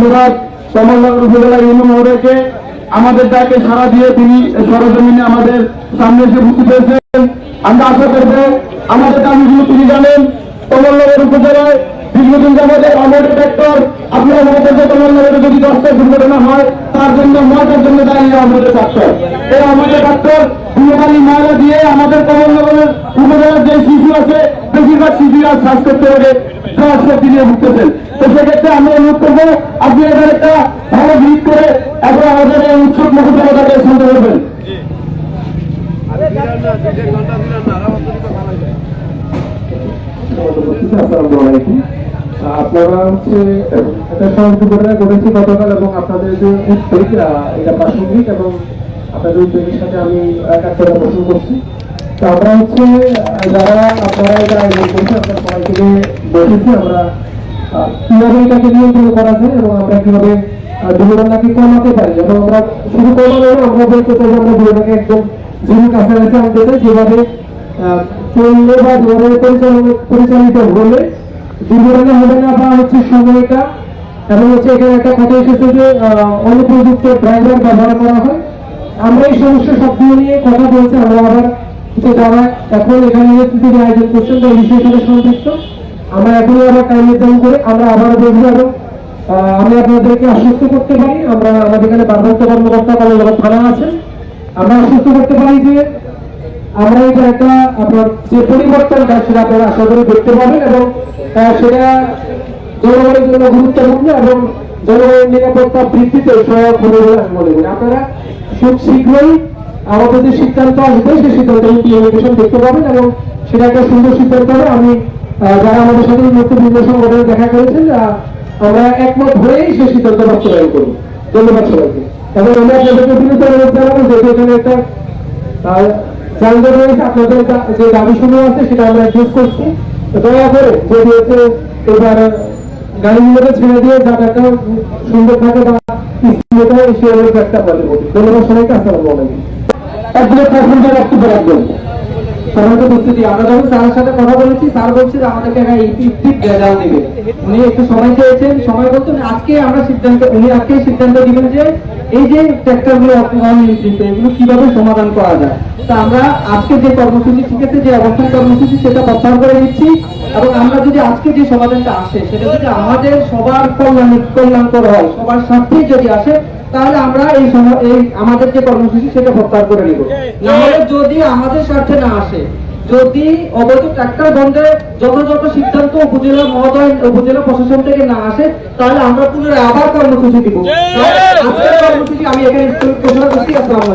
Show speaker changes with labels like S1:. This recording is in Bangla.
S1: ধন্যবাদ। কমলনগর উপজেলা ইউনিয়ন মহোদয়কে আমাদের ডাকে সারা দিয়ে তিনি সরজমিনে আমাদের সামনে এসে উপস্থিত হয়েছেন। আমরা আশা করব আমাদের দাবিগুলো তিনি জানেন। কমলনগর উপজেলায় দীর্ঘদিন যাবত আমাদের ট্রাক্টর আপনারা মনে করছে কমলনগরে যদি দশটা দুর্ঘটনা হয়, তার জন্য নয়টার জন্য দাঁড়িয়ে আমাদের ট্রাক্টর এই আমাদের ট্রাক্টর দুবারি ময়লা দিয়ে আমাদের কমলনগরের উপজেলার যে শিশু আছে, বেশিরভাগ শিশুরা শ্বাস করতে পারে শ্বাস ভুগতেছেন। তো সেক্ষেত্রে আমরা অনুরোধ করব আপনি এদের একটা ভালো ভিড় করে এখন আমাদের এই উৎসব মহোদয়টাকে শুনতে পারবেন
S2: আপনারা হচ্ছে, একটা সহযোগী ঘটনা ঘটেছে গতকাল এবং আপনাদের যে এটা প্রাসঙ্গিক এবং আপনাদের উদ্বেগের সাথে আমি একাত্তরা পোষণ করছি তো আমরা হচ্ছে, যারা আপনারা এটা আয়োজন করছে বসেছি। আমরা কীভাবে এটাকে নিয়ন্ত্রণ করা যায় এবং আমরা কীভাবে দুর্ঘটনাকে কমাতে পারি? এবং আমরা শুধু কমানো আমরা বলতে চাই আমরা দুর্ঘটনাকে একদম জিরো কাছাকাছি আনতে চাই, যেভাবে চললে বা যেভাবে পরিচালিত হলে দুর্ঘটনা হবে না বা হচ্ছে সময়টা, এবং হচ্ছে এখানে একটা কথা এসেছে যে অনুপযুক্ত ড্রাইভার ব্যবহার করা হয়। আমরা এই সমস্যা সবগুলো নিয়ে কথা বলছি, আমরা আবার যারা এখন এখানে আয়োজন করছেন এই বিষয়ের সাথে সম্পৃক্ত। আমরা এখনই আবার টাইম নির্ধারণ করে আমরা আবার বসবো এবং আমি আপনাদেরকে আশ্বস্ত করতে পারি, আমরা আমাদের এখানে ভারপ্রাপ্ত কর্মকর্তা কমলনগর থানা আছেন আমরা আশ্বস্ত করতে পারি যে, আমরা এটা একটা আপনার যে পরিবর্তনটা সেটা আপনারা আশা করি দেখতে পাবেন এবং সেটা জনগণের জন্য গুরুত্বপূর্ণ এবং জনগণের নিরাপত্তা বৃদ্ধিতে সহায়ক হবে বলে আমি মনে করি। আপনারা খুব শীঘ্রই আমাদের যে সিদ্ধান্ত আসবে সেই সিদ্ধান্ত দেখতে পাবেন এবং সেটা একটা সুন্দর সিদ্ধান্ত হবে। আমি যারা আমাদের সাথে মুক্তি বিভিন্ন সংগঠনে দেখা করেছেন আমরা একমত হয়েই সেই সিদ্ধান্ত বাস্তবায়ন করব। ধন্যবাদ সবাইকে। এবং আমি আপনাদেরকে বিনীত অনুরোধ জানাব যেহেতু এখানে একটা রয়েছে, আপনাদের যে দাবি সমূহ আছে সেটা আমরা অ্যাড্রেস করছি। দয়া করে যদি হচ্ছে এবার গাড়িগুলোকে ছেড়ে দিয়ে যাতায়াতটা সুন্দর থাকে বা হয় সে অনুরোধ একটা ধন্যবাদ সবাইকে, আসসালামু আলাইকুম।
S1: একদিকে প্রথমটা বক্তব্য রাখবেন
S3: সাধারণত উপস্থিতি আমরা যখন স্যারের সাথে কথা বলেছি, স্যার বলছে যে আমাদেরকে একটা ইলেকট্রিক রেজাল্ট দেবে। উনি একটু সময় চেয়েছেন, সময় বলতে উনি আজকে আমরা সিদ্ধান্ত, উনি আজকে সিদ্ধান্ত দিবেন যে এই যে ট্র্যাক্টরগুলো অনিয়ন্ত্রিত এগুলো কীভাবে সমাধান করা যায়। তা আমরা আজকে যে কর্মসূচি, ঠিক আছে, যে অবস্থান কর্মসূচি, সেটা প্রত্যাহার করে নিচ্ছি এবং আমরা যদি আজকে যে সমাধানটা আসে, সেটা যদি আমাদের সবার কল্যাণ, কল্যাণকর হয়, সবার স্বার্থেই যদি আসে তাহলে আমরা এই এই আমাদের যে কর্মসূচি সেটা প্রত্যাহার করে নিব। নাহলে যদি আমাদের স্বার্থে না আসে, যদি অবৈধ ট্রাক্টর বন্ধে যথাযথ সিদ্ধান্ত উপজেলা মহোদয়, উপজেলা প্রশাসন থেকে না আসে, তাহলে আমরা পুনরায় আবার কর্মসূচি দিব। আজকের কর্মসূচি আমি এখানে ঘোষণা করছি। আসসালামু